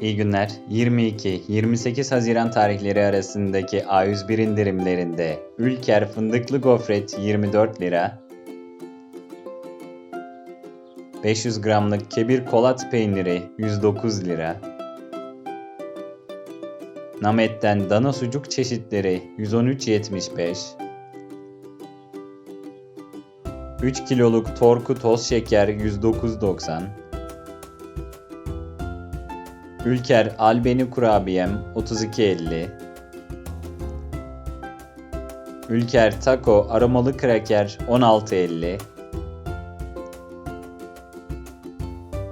İyi günler. 22-28 Haziran tarihleri arasındaki A101 indirimlerinde Ülker fındıklı gofret 24 lira, 500 gramlık kebir kolat peyniri 109 lira, Namet'ten dana sucuk çeşitleri 113.75, 3 kiloluk torku toz şeker 109.90, Ülker Albeni kurabiyem 32.50 Ülker Taco aromalı kraker 16.50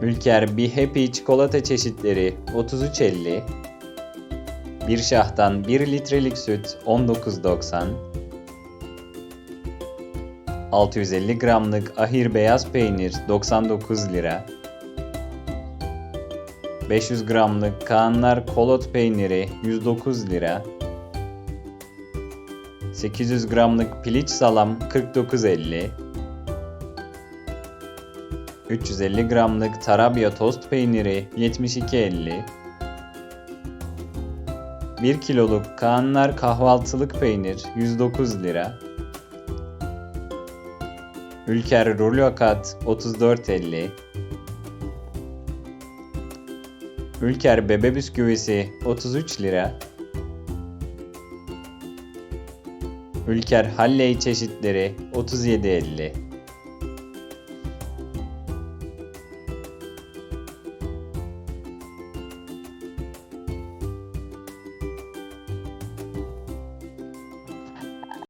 Ülker Be Happy çikolata çeşitleri 33.50 Bir şahtan 1 litrelik süt 19.90 650 gramlık ahir beyaz peynir 99 lira 500 gramlık Kaanlar kolot peyniri 109 lira. 800 gramlık piliç salam 49.50. 350 gramlık Tarabya tost peyniri 72.50. 1 kiloluk Kaanlar kahvaltılık peynir 109 lira. Ülker rulo kat 34.50. Ülker bebe bisküvisi 33 lira. Ülker Halley çeşitleri 37.50.